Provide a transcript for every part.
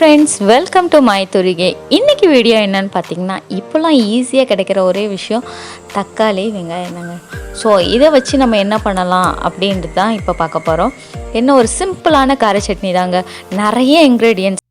Friends welcome to my துரிகை இன்றைக்கி video என்னன்னு பார்த்தீங்கன்னா இப்போல்லாம் ஈஸியாக கிடைக்கிற ஒரே விஷயம் தக்காளி வெங்காயம் தாங்க. ஸோ இதை வச்சு நம்ம என்ன பண்ணலாம் அப்படின்ட்டு தான் இப்போ பார்க்க போகிறோம் என்ன ஒரு சிம்பிளான கார சட்னி தாங்க. நிறைய இன்க்ரீடியன்ஸ்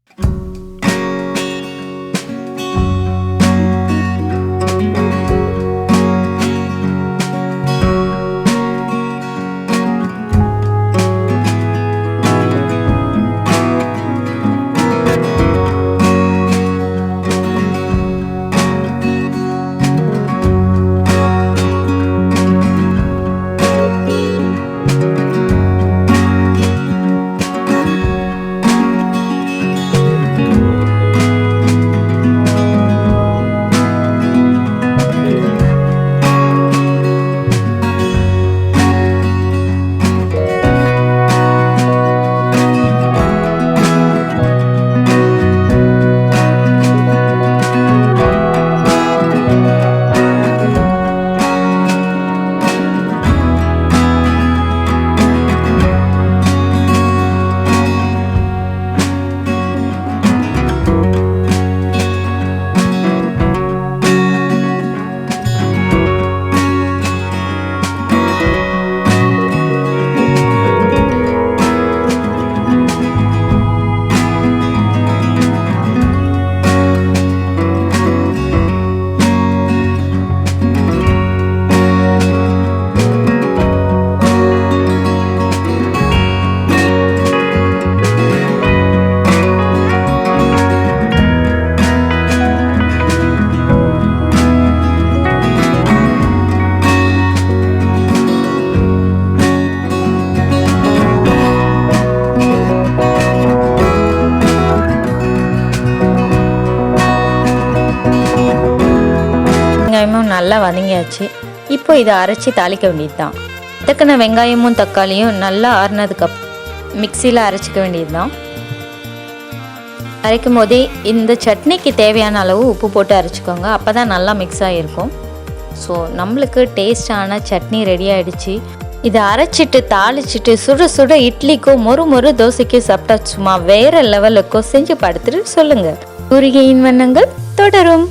வெங்காயமும் நல்லா வதங்கியாச்சு. இப்போ இதை அரைச்சி தாளிக்க வேண்டியது தான் தக்கன வெங்காயமும் தக்காளியும் நல்லா ஆறுனதுக்கு மிக்சியில் அரைச்சிக்க வேண்டியது தான் அரைக்கும் போதே இந்த சட்னிக்கு தேவையான அளவு உப்பு போட்டு அரைச்சிக்கோங்க. அப்போ தான் நல்லா மிக்ஸ் ஆகிருக்கும் ஸோ நம்மளுக்கு டேஸ்டான சட்னி ரெடி ஆகிடுச்சு இதை அரைச்சிட்டு தாளிச்சிட்டு சுட சுட இட்லிக்கும் மொறு மொறு தோசைக்கும் சாப்பிட்டா சும்மா வேற லெவலுக்கும் செஞ்சு படுத்துட்டு சொல்லுங்கள் குறுகியின் வண்ணங்கள் தொடரும்.